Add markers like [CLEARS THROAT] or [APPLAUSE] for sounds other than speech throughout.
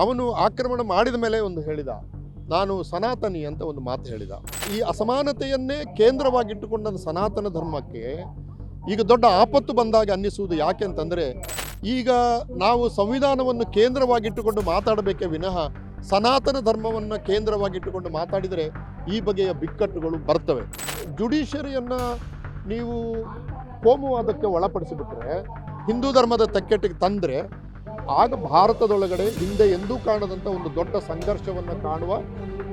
ಅವನು ಆಕ್ರಮಣ ಮಾಡಿದ ಮೇಲೆ ಒಂದು ಹೇಳಿದ, ನಾನು ಸನಾತನಿ ಅಂತ ಒಂದು ಮಾತು ಹೇಳಿದ. ಈ ಅಸಮಾನತೆಯನ್ನೇ ಕೇಂದ್ರವಾಗಿಟ್ಟುಕೊಂಡ ಸನಾತನ ಧರ್ಮಕ್ಕೆ ಈಗ ದೊಡ್ಡ ಆಪತ್ತು ಬಂದಾಗ ಅನ್ನಿಸುವುದು ಯಾಕೆ ಅಂತಂದರೆ, ಈಗ ನಾವು ಸಂವಿಧಾನವನ್ನು ಕೇಂದ್ರವಾಗಿಟ್ಟುಕೊಂಡು ಮಾತಾಡಬೇಕೇ ವಿನಃ ಸನಾತನ ಧರ್ಮವನ್ನು ಕೇಂದ್ರವಾಗಿಟ್ಟುಕೊಂಡು ಮಾತಾಡಿದರೆ ಈ ಬಗೆಯ ಬಿಕ್ಕಟ್ಟುಗಳು ಬರ್ತವೆ. ಜುಡಿಷರಿಯನ್ನು ನೀವು ಕೋಮುವಾದಕ್ಕೆ ಒಳಪಡಿಸಿಬಿಟ್ರೆ, ಹಿಂದೂ ಧರ್ಮದ ತಕ್ಕಟ್ಟಿಗೆ ತಂದರೆ ಆಗ ಭಾರತದೊಳಗಡೆ ಹಿಂದೆ ಎಂದೂ ಕಾಣದಂಥ ಒಂದು ದೊಡ್ಡ ಸಂಘರ್ಷವನ್ನು ಕಾಣುವ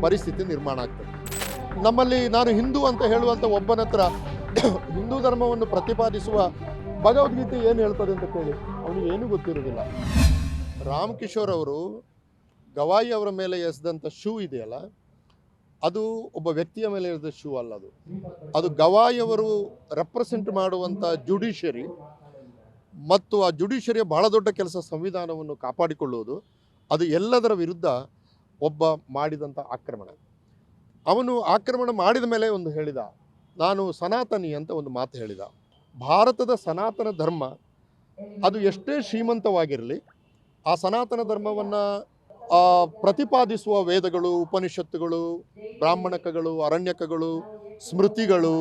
ಪರಿಸ್ಥಿತಿ ನಿರ್ಮಾಣ ಆಗ್ತದೆ. ನಮ್ಮಲ್ಲಿ ನಾನು ಹಿಂದೂ ಅಂತ ಹೇಳುವಂಥ ಒಬ್ಬನ ಹತ್ರ [COUGHS] ಹಿಂದೂ ಧರ್ಮವನ್ನು ಪ್ರತಿಪಾದಿಸುವ ಭಗವದ್ಗೀತೆ ಏನು ಹೇಳ್ತದೆ ಅಂತ ಕೇಳಿ, ಅವನಿಗೆ ಏನೂ ಗೊತ್ತಿರೋದಿಲ್ಲ ರಾಮ್ ಕಿಶೋರ್ ಅವರು ಗವಾಯಿ ಅವರ ಮೇಲೆ ಎಸೆದಂಥ ಶೂ ಇದೆಯಲ್ಲ, ಅದು ಒಬ್ಬ ವ್ಯಕ್ತಿಯ ಮೇಲೆ ಎಸೆದ ಶೂ ಅಲ್ಲ ಅದು. ಅದು ಗವಾಯಿ ಅವರು ರೆಪ್ರೆಸೆಂಟ್ ಮಾಡುವಂಥ ಜುಡಿಷರಿ ಮತ್ತು ಆ ಜುಡಿಷರಿಯ ಬಹಳ ದೊಡ್ಡ ಕೆಲಸ ಸಂವಿಧಾನವನ್ನು ಕಾಪಾಡಿಕೊಳ್ಳುವುದು, ಅದು ಎಲ್ಲದರ ವಿರುದ್ಧ ಒಬ್ಬ ಮಾಡಿದಂಥ ಆಕ್ರಮಣ. ಅವನು ಆಕ್ರಮಣ ಮಾಡಿದ ಮೇಲೆ ಒಂದು ಹೇಳಿದ, ನಾನು ಸನಾತನಿ ಅಂತ ಒಂದು ಮಾತು ಹೇಳಿದ. ಭಾರತದ ಸನಾತನ ಧರ್ಮ, ಅದು ಎಷ್ಟೇ ಶ್ರೀಮಂತವಾಗಿರಲಿ, ಆ ಸನಾತನ ಧರ್ಮವನ್ನು ಪ್ರತಿಪಾದಿಸುವ ವೇದಗಳು, ಉಪನಿಷತ್ತುಗಳು, ಬ್ರಾಹ್ಮಣಕಗಳು, ಅರಣ್ಯಕಗಳು, ಸ್ಮೃತಿಗಳು,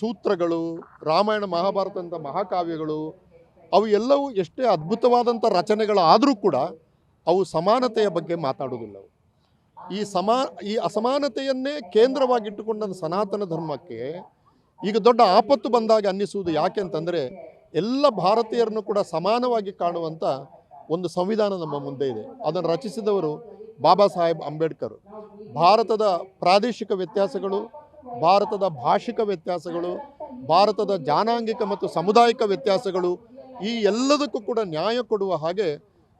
ಸೂತ್ರಗಳು, ರಾಮಾಯಣ ಮಹಾಭಾರತದಂಥ ಮಹಾಕಾವ್ಯಗಳು ಅವು ಎಲ್ಲವೂ ಎಷ್ಟೇ ಅದ್ಭುತವಾದಂಥ ರಚನೆಗಳಾದರೂ ಕೂಡ ಅವು ಸಮಾನತೆಯ ಬಗ್ಗೆ ಮಾತಾಡುವುದಿಲ್ಲ. ಈ ಸಮಾ, ಈ ಅಸಮಾನತೆಯನ್ನೇ ಕೇಂದ್ರವಾಗಿಟ್ಟುಕೊಂಡ ಸನಾತನ ಧರ್ಮಕ್ಕೆ ಈಗ ದೊಡ್ಡ ಆಪತ್ತು ಬಂದಾಗ ಅನ್ನಿಸುವುದು ಯಾಕೆ ಅಂತಂದರೆ ಎಲ್ಲ ಭಾರತೀಯರನ್ನು ಕೂಡ ಸಮಾನವಾಗಿ ಕಾಣುವಂಥ ಒಂದು ಸಂವಿಧಾನ ನಮ್ಮ ಮುಂದೆ ಇದೆ ಅದನ್ನು ರಚಿಸಿದವರು ಬಾಬಾ ಸಾಹೇಬ್ ಅಂಬೇಡ್ಕರ್ ಭಾರತದ ಪ್ರಾದೇಶಿಕ ವ್ಯತ್ಯಾಸಗಳು, ಭಾರತದ ಭಾಷಿಕ ವ್ಯತ್ಯಾಸಗಳು, ಭಾರತದ ಜಾನಾಂಗಿಕ ಮತ್ತು ಸಾಮುದಾಯಿಕ ವ್ಯತ್ಯಾಸಗಳು ಈ ಎಲ್ಲದಕ್ಕೂ ಕೂಡ ನ್ಯಾಯ ಕೊಡುವ ಹಾಗೆ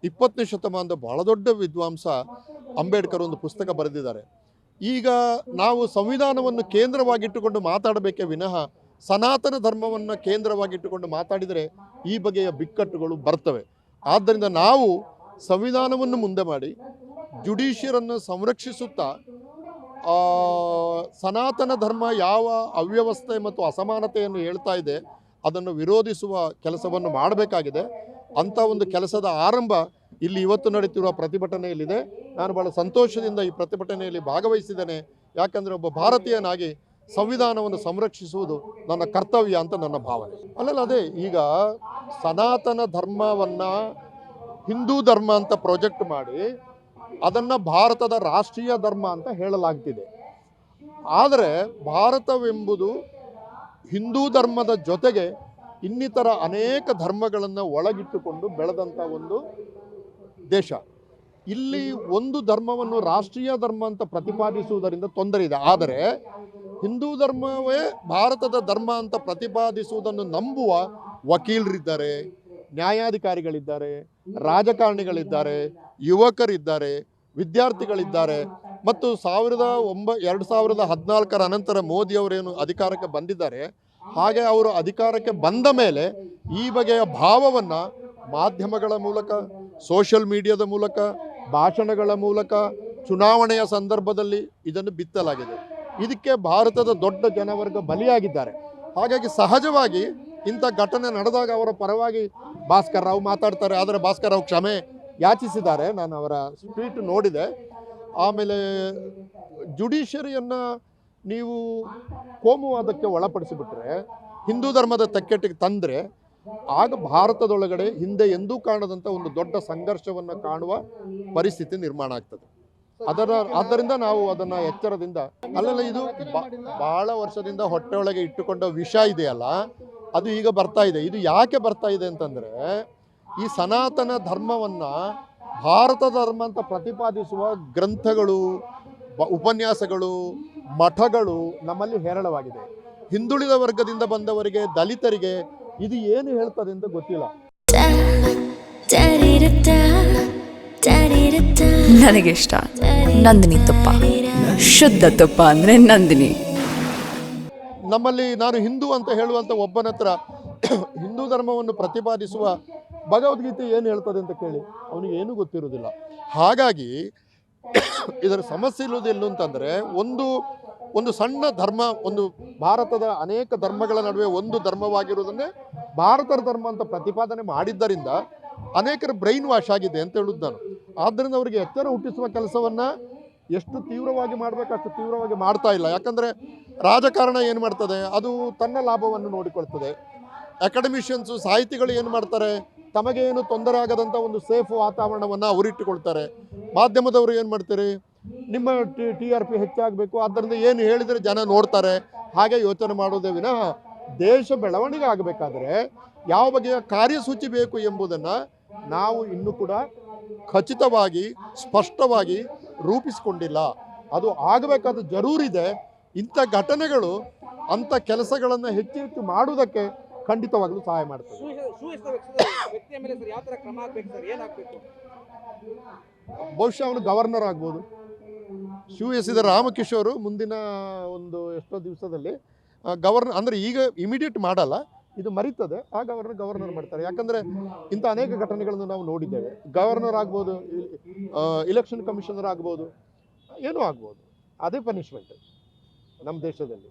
ಇಪ್ಪತ್ತನೇ ಶತಮಾನದ ಬಹಳ ದೊಡ್ಡ ವಿದ್ವಾಂಸ ಅಂಬೇಡ್ಕರ್ ಒಂದು ಪುಸ್ತಕ ಬರೆದಿದ್ದಾರೆ. ಈಗ ನಾವು ಸಂವಿಧಾನವನ್ನು ಕೇಂದ್ರವಾಗಿಟ್ಟುಕೊಂಡು ಮಾತಾಡಬೇಕೇ ವಿನಃ ಸನಾತನ ಧರ್ಮವನ್ನು ಕೇಂದ್ರವಾಗಿಟ್ಟುಕೊಂಡು ಮಾತಾಡಿದರೆ ಈ ಬಗೆಯ ಬಿಕ್ಕಟ್ಟುಗಳು ಬರ್ತವೆ. ಆದ್ದರಿಂದ ನಾವು ಸಂವಿಧಾನವನ್ನು ಮುಂದೆ ಮಾಡಿ ಜುಡಿಷಿಯರನ್ನು ಸಂರಕ್ಷಿಸುತ್ತಾ ಸನಾತನ ಧರ್ಮ ಯಾವ ಅವ್ಯವಸ್ಥೆ ಮತ್ತು ಅಸಮಾನತೆಯನ್ನು ಹೇಳ್ತಾ ಇದೆ ಅದನ್ನು ವಿರೋಧಿಸುವ ಕೆಲಸವನ್ನು ಮಾಡಬೇಕಾಗಿದೆ. ಅಂಥ ಒಂದು ಕೆಲಸದ ಆರಂಭ ಇಲ್ಲಿ ಇವತ್ತು ನಡೀತಿರುವ ಪ್ರತಿಭಟನೆಯಲ್ಲಿದೆ. ನಾನು ಬಹಳ ಸಂತೋಷದಿಂದ ಈ ಪ್ರತಿಭಟನೆಯಲ್ಲಿ ಭಾಗವಹಿಸಿದ್ದೇನೆ. ಯಾಕಂದರೆ ಒಬ್ಬ ಭಾರತೀಯನಾಗಿ ಸಂವಿಧಾನವನ್ನು ಸಂರಕ್ಷಿಸುವುದು ನನ್ನ ಕರ್ತವ್ಯ ಅಂತ ನನ್ನ ಭಾವನೆ. ಅಲ್ಲಲ್ಲ, ಅದೇ ಈಗ ಸನಾತನ ಧರ್ಮವನ್ನು ಹಿಂದೂ ಧರ್ಮ ಅಂತ ಪ್ರೊಜೆಕ್ಟ್ ಮಾಡಿ ಅದನ್ನು ಭಾರತದ ರಾಷ್ಟ್ರೀಯ ಧರ್ಮ ಅಂತ ಹೇಳಲಾಗ್ತಿದೆ. ಆದರೆ ಭಾರತವೆಂಬುದು ಹಿಂದೂ ಧರ್ಮದ ಜೊತೆಗೆ ಇನ್ನಿತರ ಅನೇಕ ಧರ್ಮಗಳನ್ನು ಒಳಗಿಟ್ಟುಕೊಂಡು ಬೆಳೆದಂಥ ಒಂದು ದೇಶ. ಇಲ್ಲಿ ಒಂದು ಧರ್ಮವನ್ನು ರಾಷ್ಟ್ರೀಯ ಧರ್ಮ ಅಂತ ಪ್ರತಿಪಾದಿಸುವುದರಿಂದ ತೊಂದರೆ ಇದೆ. ಆದರೆ ಹಿಂದೂ ಧರ್ಮವೇ ಭಾರತದ ಧರ್ಮ ಅಂತ ಪ್ರತಿಪಾದಿಸುವುದನ್ನು ನಂಬುವ ವಕೀಲರಿದ್ದಾರೆ, ನ್ಯಾಯಾಧಿಕಾರಿಗಳಿದ್ದಾರೆ, ರಾಜಕಾರಣಿಗಳಿದ್ದಾರೆ, ಯುವಕರಿದ್ದಾರೆ, ವಿದ್ಯಾರ್ಥಿಗಳಿದ್ದಾರೆ. ಮತ್ತು ಸಾವಿರದ ಒಂಬ, ಎರಡು ಸಾವಿರದ ಹದಿನಾಲ್ಕರ ಅನಂತರ ಮೋದಿಯವರೇನು ಅಧಿಕಾರಕ್ಕೆ ಬಂದಿದ್ದಾರೆ, ಹಾಗೆ ಅವರು ಅಧಿಕಾರಕ್ಕೆ ಬಂದ ಮೇಲೆ ಈ ಬಗೆಯ ಭಾವವನ್ನು ಮಾಧ್ಯಮಗಳ ಮೂಲಕ, ಸೋಷಿಯಲ್ ಮೀಡಿಯಾದ ಮೂಲಕ, ಭಾಷಣಗಳ ಮೂಲಕ, ಚುನಾವಣೆಯ ಸಂದರ್ಭದಲ್ಲಿ ಇದನ್ನು ಬಿತ್ತಲಾಗಿದೆ. ಇದಕ್ಕೆ ಭಾರತದ ದೊಡ್ಡ ಜನವರ್ಗ ಬಲಿಯಾಗಿದ್ದಾರೆ. ಹಾಗಾಗಿ ಸಹಜವಾಗಿ ಇಂಥ ಘಟನೆ ನಡೆದಾಗ ಅವರ ಪರವಾಗಿ ಭಾಸ್ಕರ್ ರಾವ್ ಮಾತಾಡ್ತಾರೆ. ಆದರೆ ಭಾಸ್ಕರ್ ರಾವ್ ಕ್ಷಮೆ ಯಾಚಿಸಿದ್ದಾರೆ. ನಾನು ಅವರ ಟ್ವೀಟ್ ನೋಡಿದೆ. ಆಮೇಲೆ ಜುಡಿಷರಿಯನ್ನು ನೀವು ಕೋಮುವಾದಕ್ಕೆ ಒಳಪಡಿಸಿಬಿಟ್ರೆ, ಹಿಂದೂ ಧರ್ಮದ ತಕ್ಕೆಟ್ಟಿಗೆ ತಂದರೆ, ಆಗ ಭಾರತದೊಳಗಡೆ ಹಿಂದೆ ಎಂದೂ ಕಾಣದಂಥ ಒಂದು ದೊಡ್ಡ ಸಂಘರ್ಷವನ್ನು ಕಾಣುವ ಪರಿಸ್ಥಿತಿ ನಿರ್ಮಾಣ ಆಗ್ತದೆ. ಅದರ, ಆದ್ದರಿಂದ ನಾವು ಅದನ್ನು ಎಚ್ಚರದಿಂದ, ಅಲ್ಲಲ್ಲ ಇದು ಬಹಳ ವರ್ಷದಿಂದ ಹೊಟ್ಟೆಯೊಳಗೆ ಇಟ್ಟುಕೊಂಡ ವಿಷ ಇದೆಯಲ್ಲ, ಅದು ಈಗ ಬರ್ತಾ ಇದೆ. ಇದು ಯಾಕೆ ಬರ್ತಾ ಇದೆ ಅಂತಂದರೆ, ಈ ಸನಾತನ ಧರ್ಮವನ್ನು ಭಾರತ ಧರ್ಮ ಅಂತ ಪ್ರತಿಪಾದಿಸುವ ಗ್ರಂಥಗಳು ಉಪನ್ಯಾಸಗಳು ಮಠಗಳು ನಮ್ಮಲ್ಲಿ ಹೇರಳವಾಗಿದೆ. ಹಿಂದುಳಿದ ವರ್ಗದಿಂದ ಬಂದವರಿಗೆ ದಲಿತರಿಗೆ ಇದು ಏನು ಹೇಳ್ತದೆ ಅಂತ ಗೊತ್ತಿಲ್ಲ. ನನಗಿಷ್ಟ ನಂದಿನಿ ತುಪ್ಪ. ಶುದ್ಧ ತುಪ್ಪ ಅಂದ್ರೆ ನಂದಿನಿ. ನಮ್ಮಲ್ಲಿ ನಾನು ಹಿಂದೂ ಅಂತ ಹೇಳುವಂಥ ಒಬ್ಬನ ಹತ್ರ [CLEARS THROAT] ಹಿಂದೂ ಧರ್ಮವನ್ನು ಪ್ರತಿಪಾದಿಸುವ ಭಗವದ್ಗೀತೆ ಏನು ಹೇಳ್ತದೆ ಅಂತ ಕೇಳಿ ಅವನಿಗೆ ಏನೂ ಗೊತ್ತಿರೋದಿಲ್ಲ ಹಾಗಾಗಿ ಇದರ ಸಮಸ್ಯೆ ಇರುವುದು ಎಲ್ಲು ಅಂತಂದರೆ ಒಂದು ಒಂದು ಸಣ್ಣ ಧರ್ಮ, ಒಂದು ಭಾರತದ ಅನೇಕ ಧರ್ಮಗಳ ನಡುವೆ ಒಂದು ಧರ್ಮವಾಗಿರುವುದನ್ನೇ ಭಾರತದ ಧರ್ಮ ಅಂತ ಪ್ರತಿಪಾದನೆ ಮಾಡಿದ್ದರಿಂದ ಅನೇಕರ ಬ್ರೈನ್ ವಾಶ್ ಆಗಿದೆ ಅಂತ ಹೇಳುದು ನಾನು. ಆದ್ದರಿಂದ ಅವರಿಗೆ ಎಚ್ಚರ ಹುಟ್ಟಿಸುವ ಕೆಲಸವನ್ನು ಎಷ್ಟು ತೀವ್ರವಾಗಿ ಮಾಡಬೇಕು ಅಷ್ಟು ತೀವ್ರವಾಗಿ ಮಾಡ್ತಾ ಇಲ್ಲ. ಯಾಕಂದರೆ ರಾಜಕಾರಣ ಏನು ಮಾಡ್ತದೆ? ಅದು ತನ್ನ ಲಾಭವನ್ನು ನೋಡಿಕೊಳ್ತದೆ. ಅಕಾಡೆಮಿಷಿಯನ್ಸು ಸಾಹಿತಿಗಳು ಏನು ಮಾಡ್ತಾರೆ? ತಮಗೇನು ತೊಂದರೆ ಆಗದಂಥ ಒಂದು ಸೇಫ್ ವಾತಾವರಣವನ್ನು ಅವರಿಟ್ಟುಕೊಳ್ತಾರೆ. ಮಾಧ್ಯಮದವರು ಏನು ಮಾಡ್ತಾರೆ? ನಿಮ್ಮ ಟಿ ಟಿ ಆರ್ ಪಿ ಹೆಚ್ಚಾಗಬೇಕು, ಆದ್ದರಿಂದ ಏನು ಹೇಳಿದರೆ ಜನ ನೋಡ್ತಾರೆ. ಹಾಗೆ ಯೋಚನೆ ಮಾಡೋದೇ ವಿನಃ ದೇಶ ಬೆಳವಣಿಗೆ ಆಗಬೇಕಾದ್ರೆ ಯಾವ ಬಗೆಯ ಕಾರ್ಯಸೂಚಿ ಬೇಕು ಎಂಬುದನ್ನು ನಾವು ಇನ್ನೂ ಕೂಡ ಖಚಿತವಾಗಿ, ಸ್ಪಷ್ಟವಾಗಿ ರೂಪಿಸಿಕೊಂಡಿಲ್ಲ. ಅದು ಆಗಬೇಕಾದ ಜರೂರಿದೆ. ಇಂಥ ಘಟನೆಗಳು, ಅಂಥ ಕೆಲಸಗಳನ್ನು ಹೆಚ್ಚು ಹೆಚ್ಚು ಮಾಡುವುದಕ್ಕೆ ಖಂಡಿತವಾಗಲೂ ಸಹಾಯ ಏನಾಗ್ಬೇಕು ಬಹುಶಃ ಅವನು ಗವರ್ನರ್ ಆಗ್ಬೋದು. ಶೂ ಎಸ್ಸಿದ ರಾಮಕಿಶೋರು ಮುಂದಿನ ಒಂದು ಎಷ್ಟೋ ದಿವಸದಲ್ಲಿ ಗವರ್ನರ್ ಅಂದರೆ ಈಗ ಇಮಿಡಿಯೇಟ್ ಮಾಡಲ್ಲ ಇದು ಮರೀತದೆ ಆ ಗವರ್ನರ್ ಗವರ್ನರ್ ಮಾಡ್ತಾರೆ. ಯಾಕಂದರೆ ಇಂಥ ಅನೇಕ ಘಟನೆಗಳನ್ನು ನಾವು ನೋಡಿದ್ದೇವೆ. ಗವರ್ನರ್ ಆಗ್ಬೋದು ಇಲೆಕ್ಷನ್ ಕಮಿಷನರ್ ಆಗ್ಬೋದು ಏನೂ ಆಗ್ಬೋದು. ಅದೇ ಪನಿಷ್ಮೆಂಟ್ ನಮ್ಮ ದೇಶದಲ್ಲಿ.